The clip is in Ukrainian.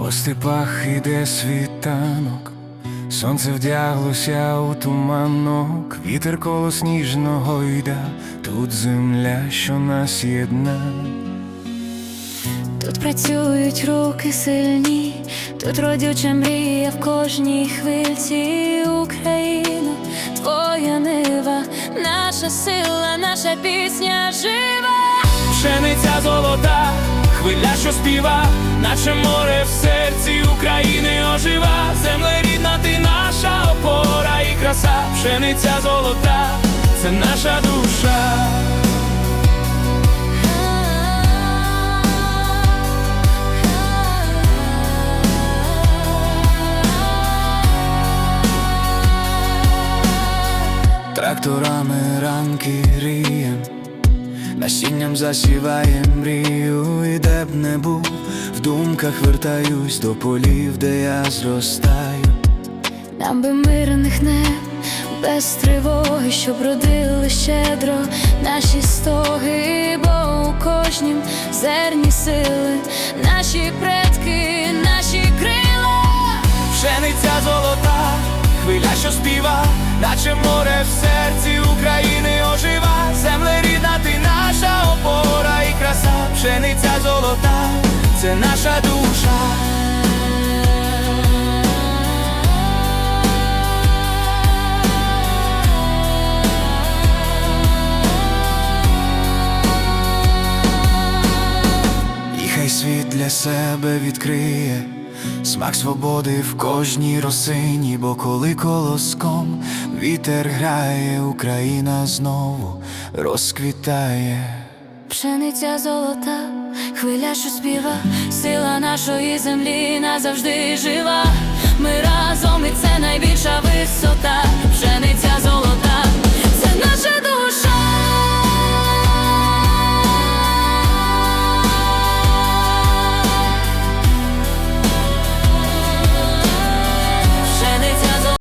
По степах іде світанок, сонце вдяглося у туманок, вітер коло сніжного йде, тут земля, що нас єдна. Тут працюють руки сильні, тут родюча мрія в кожній хвильці Україна, твоя нива, наша сила, наша пісня жива. Пшениця золота, хвиля, що співа, наче море в серці України ожива. Земле рідна, ти наша опора і краса, пшениця золота, це наша душа. Тракторами ранки рієм, насінням засіває мрію, і де б не був, в думках вертаюсь до полів, де я зростаю. Нам би мирних неб, без тривоги, щоб родили щедро наші стоги, бо у кожнім зерні сили, наші золота, це наша душа. І хай світ для себе відкриє смак свободи в кожній росині, бо коли колоском вітер грає, Україна знову розквітає. Пшениця золота, хвиля, що співа, сила нашої землі назавжди жива.